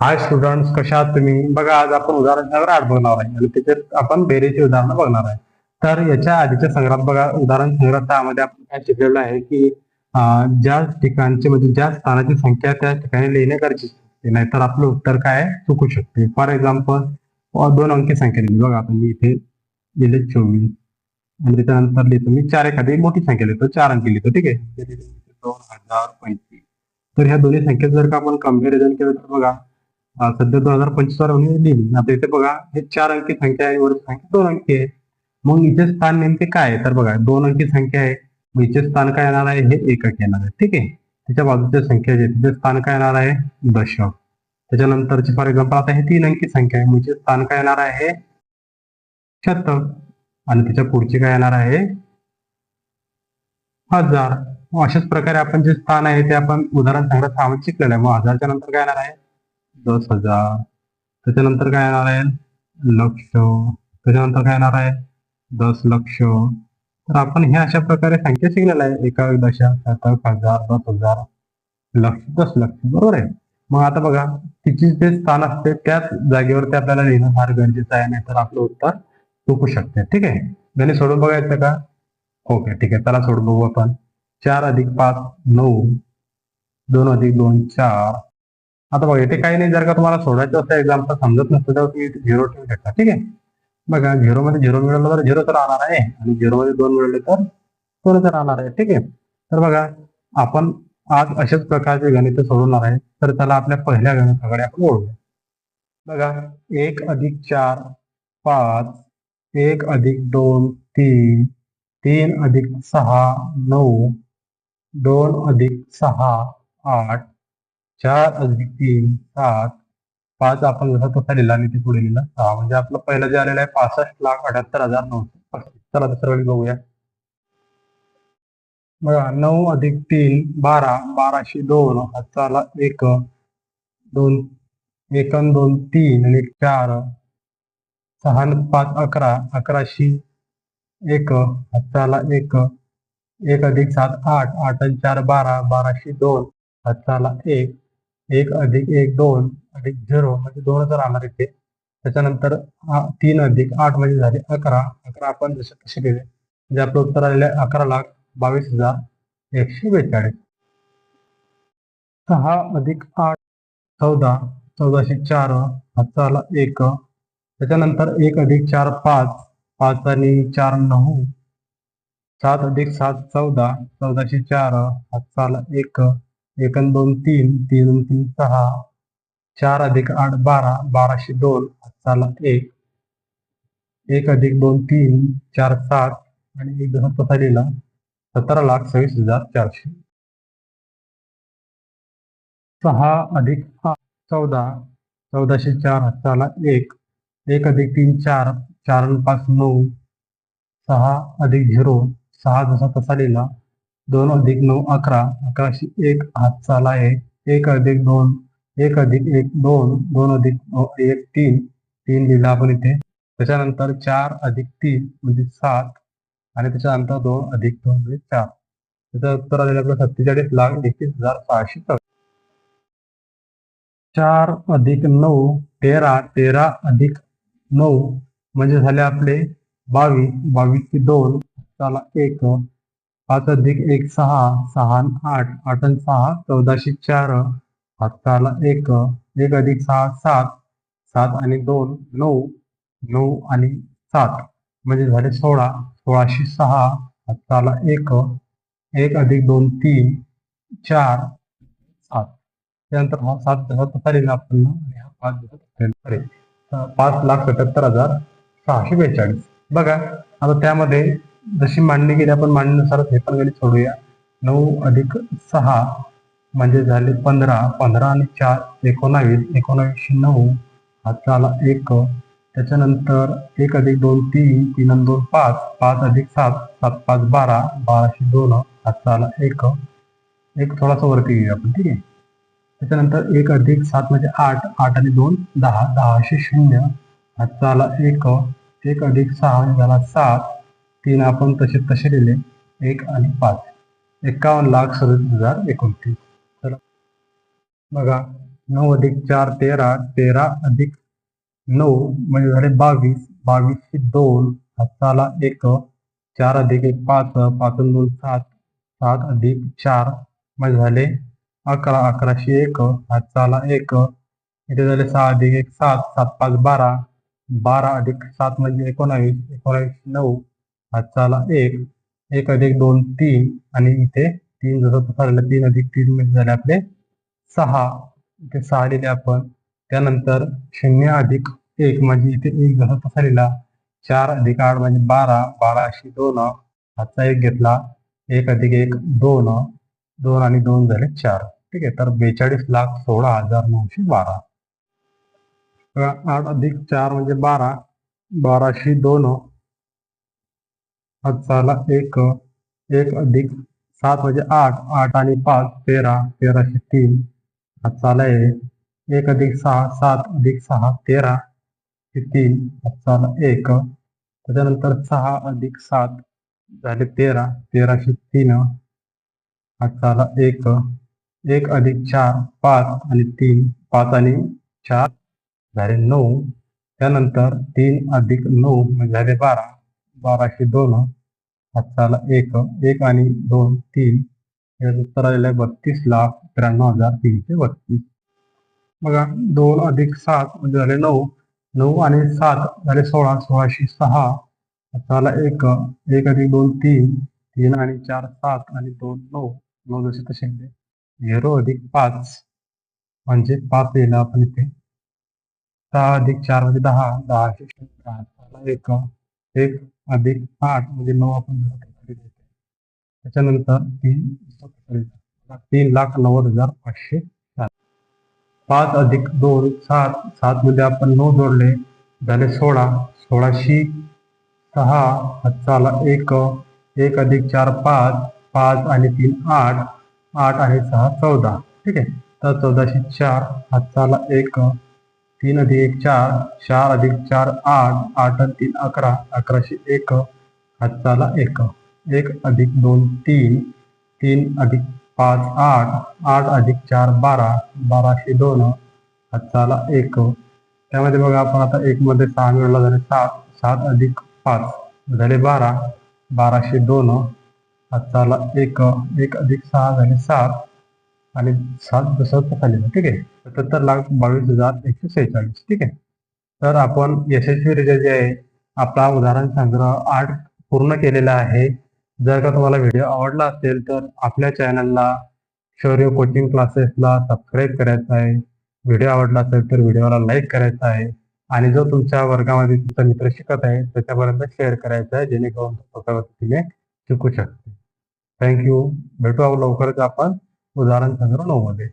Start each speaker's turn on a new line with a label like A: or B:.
A: हाय student कशा आहात तुम्ही? बघा आज आपण उदाहरण संग्रहात बघणार आहे. आणि त्याच्यात आपण बेरीची उदाहरणं बघणार आहे. तर याच्या आधीच्या संग्रहात बघा उदाहरण संग्रहामध्ये आपण काय शिकलेलं आहे की ज्या ठिकाणची म्हणजे ज्या स्थानाची संख्या त्या ठिकाणी लिहिणे गरजेचे असते. नाहीतर आपलं उत्तर काय चुकू शकते. फॉर एक्झाम्पल दोन अंकी संख्या लिहिली. बघा आपण मी इथे लिहिले चोवीस. आणि त्याच्यानंतर लिहितो मी चार एखादी मोठी संख्या लिहितो. चार अंकी लिहितो. ठीक आहे? दोन हजार पंचवीस तर ह्या दोन्ही संख्या जर का आपण कंपॅरिझन केलं तर बघा सध्या दोन हजार पंचवीस वर लिहिली आता इथे बघा हे चार अंकी संख्या आहे वर संख्या दोन अंकी आहे. मग इथे स्थान नेमके काय आहे? तर बघा दोन अंकी संख्या आहे. मग इथे स्थान काय येणार आहे? हे एकक येणार आहे. ठीक आहे? त्याच्या बाजूच्या संख्या जे तिथे स्थान काय येणार आहे? दशक. त्याच्यानंतरची फॉर एक्झाम्पल आता हे तीन अंकी संख्या आहे. म्हणजे स्थान काय येणार आहे? शतक. आणि त्याच्या पुढची काय येणार आहे? हजार. अशाच प्रकारे आपण जे स्थान आहे ते आपण उदाहरण संग्रह सामान शिकलेलं आहे. मग हजारच्या नंतर काय येणार आहे? दस हजार त्याच्यानंतर काय येणार आहे? लक्ष. त्याच्यानंतर काय येणार आहे? दस लक्ष. तर आपण हे अशा प्रकारे संख्या शिकलेला आहे. एका दशा शतक हजार दस हजार. लक्ष दस लक्ष. बरोबर आहे. मग आता बघा तिची जे स्थान असते त्याच जागेवरती आपल्याला लिहिणं फार गरजेचं आहे नाहीतर आपलं उत्तर चुकू शकते. ठीक आहे? गणित सोडून बघायचं का? ओके ठीक आहे. त्याला सोडून बघू आपण. चार अधिक पाच नऊ. दोन अधिक दोन चार. आता बघा इथे काही नाही जर का तुम्हाला सोडायचं असतं एक्झाम्पल समजत नसतं तर तुम्ही झिरो ठेवू शकता ठीक आहे? बघा झिरो मध्ये झिरो मिळवलं तर झिरो तर राहणार आहे आणि झिरो मध्ये दोन मिळवले तर दोन तर राहणार आहे ठीक आहे? तर बघा आपण आज अशाच प्रकारचे गणित सोडवणार आहे तर त्याला आपल्या पहिल्या गणिताकडे आपण ओळखूया बघा एक अधिक चार पाच एक अधिक दोन तीन तीन अधिक सहा नऊ दोन अधिक सहा आठ चार अधिक तीन सात पाच आपण जसा तसा लिहिला आणि ते पुढे लिहिला. सहा म्हणजे आपलं पहिलं जे आलेलं आहे पासष्ट लाख अठ्याहत्तर हजार नऊशे पस्तीस. चला दुसरं बघूया. बघा नऊ अधिक तीन बारा. बाराशे दोन. हाताला एक दोन एकन दोन तीन. आणि चार. सहा पाच अकरा. अकराशे एक. हाताला एक. एक अधिक सात आठ. आठ आणि चार बारा. बाराशे दोन. हाताला एक. एक अधिक एक दोन अधिक झिरो म्हणजे दोनच राहणार इथे. त्याच्यानंतर तीन अधिक आठ म्हणजे झाले अकरा. अकरा आपण जसे तसे केले? म्हणजे आपलं उत्तर आलेलं आहे अकरा लाख बावीस हजार एकशे बेचाळीस. सहा अधिक आठ चौदा. चौदाशे चार हाताला एक. त्याच्यानंतर एक अधिक चार पाच. पाच आणि चार नऊ. सात अधिक सात चौदा. चौदाशे चार हाताला एक. एक दोन तीन तीन तीन सहा चार अधिक आठ बारा बाराशे दोन हाताला एक. एक अधिक दोन तीन चार सात आणि एक जसा तसा लिहिला सतरा लाख सव्वीस हजार चारशे. सहा अधिक चौदा चौदाशे चार हाताला एक. एक अधिक तीन चार चार पाच नऊ सहा अधिक झिरो सहा जसा तसा लिहिला दोन अधिक नऊ अकरा अकराशे एक हातचाला आहे. एक अधिक दोन एक अधिक एक दोन दोन अधिक नऊ, एक तीन तीन लिहिला आपण इथे. त्याच्यानंतर चार अधिक तीन म्हणजे सात आणि त्याच्यानंतर दोन अधिक दोन म्हणजे चार. त्याचं उत्तर आलेलं आपलं सत्तेचाळीस लाख एकतीस हजार सहाशे चौदा चार अधिक नऊ तेरा तेरा अधिक नऊ म्हणजे झाले आपले बावीस बावीसचे दोन त्याला एक पाच अधिक एक सहा सहा आठ आठ आणि सहा चौदाशे चार हाताला एक एक अधिक सहा सात सात आणि दोन नऊ नऊ आणि सात. म्हणजे झाले सोळा सोळाशे सहा हाताला एक एक अधिक दोन तीन चार सात. त्यानंतर हा सात जसा तसा लिहिला आपण आणि हा पाच दिवसात पाच लाख सत्याहत्तर हजार सहाशे बेचाळीस. बघा आता त्यामध्ये जशी मांडणी केली आपण मांडणीनुसारच हे पण गणित सोडूया. नऊ अधिक सहा म्हणजे झाले पंधरा. पंधरा आणि चार एकोणावीस. एकोणावीसशे नऊ हाताला एक. त्याच्यानंतर एक अधिक दोन तीन. तीन आणि दोन पाच. पाच अधिक सात सात पाच बारा. बाराशे दोन हातचा आला एक. एक थोडासा वरती घेऊया आपण ठीक आहे? त्याच्यानंतर एक अधिक सात म्हणजे आठ. आठ आणि दोन दहा. दहाशे शून्य हातचा आला एक. एक अधिक सहा म्हणजे झाला सात. तीन आपण तसे तसे लिहिले. एक आणि पाच. एकावन्न लाख सदतीस हजार एकोणतीस. तर बघा नऊ अधिक चार तेरा तेरा अधिक नऊ म्हणजे झाले बावीस. बावीसशे दोन हाताला एक चार अधिक एक पाच पाच दोन सात. सात अधिक चार म्हणजे झाले अकरा अकराशे एक हाताला एक. इथे झाले सहा अधिक एक सात. सात पाच बारा. बारा अधिक सात म्हणजे एकोणावीस एकोणावीस नऊ. हाताला एक एक अधिक दोन तीन आणि इथे तीन जसं तसा तीन अधिक तीन म्हणजे झाले आपले सहा. इथे सहा लिहिले आपण. त्यानंतर शून्य अधिक एक म्हणजे इथे एक जसा तसा लिहिला चार अधिक आठ म्हणजे बारा. बारा अशी दोन. हातचा एक घेतला. एक अधिक एक दोन. दोन आणि दोन झाले चार. ठीक आहे तर बेचाळीस लाख सोळा हजार नऊशे बारा. आठ अधिक चार म्हणजे बारा. बाराशे दोन. हातचाला एक एक अधिक सात म्हणजे आठ आठ आणि पाच तेरा तेराशे तीन. हातचाला एक एक अधिक सहा सात अधिक सहा तेरा हे तीन. हातचाला एक. त्याच्यानंतर सहा अधिक सात झाले तेरा तेराशे तीन. हातचाला एक एक अधिक चार पाच आणि तीन. पाच आणि चार झाले नऊ. त्यानंतर तीन अधिक नऊ म्हणजे झाले बारा. बाराशे दोन हाताला एक एक आणि दोन तीन. याचं उत्तर आलेलं आहे बत्तीस लाख त्र्याण्णव हजार तीनशे बत्तीस. बघा दोन अधिक सात म्हणजे झाले नऊ. नऊ आणि सात झाले सोळा सोळाशे सहा. हाताला एक एक अधिक दोन तीन. तीन आणि चार सात आणि दोन नऊ. नऊ जसे तसे म्हणजे झिरो अधिक पाच म्हणजे पाच लिहिलं आपण इथे. सहा अधिक चार म्हणजे दहा. दहाशे शून्य एक एक अधिक आठ म्हणजे नऊ आपण त्याच्यानंतर तीन तीन लाख नव्वद हजार पाचशे सात पाच अधिक दोन सात. सात मध्ये आपण नऊ जोडले. झाले सोळा. सोळाशे सहा. हाताला एक. एक अधिक चार पाच. पाच आणि तीन आठ. आठ आणि सहा चौदा. ठीक आहे? तर चौदाशे चार. हाताला एक. तीन अधिक एक चार चार अधिक चार आठ आठ आणि तीन अकरा. अकराशे एक हाताला एक. एक अधिक दोन तीन. तीन अधिक पाच आठ. आठ अधिक चार बारा. बाराशे दोन हाताला एक. त्यामध्ये बघा आपण आता एक मध्ये सहा मिळवला झाले सात. सात अधिक पाच झाले बारा. बाराशे दोन हाताला एक. एक अधिक सहा झाले सात. आणि सात दशांश खाली ठीक आहे? सत्तर लाख बावीस हजार एकशे सेहेचाळीस ठीक आहे? तर आपण यशस्वीरित्या जे आहे आपला उदाहरण संग्रह आठ पूर्ण केलेला आहे. जर का तुम्हाला व्हिडिओ आवडला असेल तर आपल्या चॅनलला शौर्य कोचिंग क्लासेसला सबस्क्राईब करायचं आहे. व्हिडिओ आवडला असेल तर व्हिडिओला लाईक करायचा आहे. आणि जो तुमच्या वर्गामध्ये तुमचा मित्र शिकत आहे त्याच्यापर्यंत शेअर करायचा आहे जेणेकरून तो शिकू शकते. थँक्यू भेटू लवकरच आपण उदाहरण संग्रह नऊ मध्ये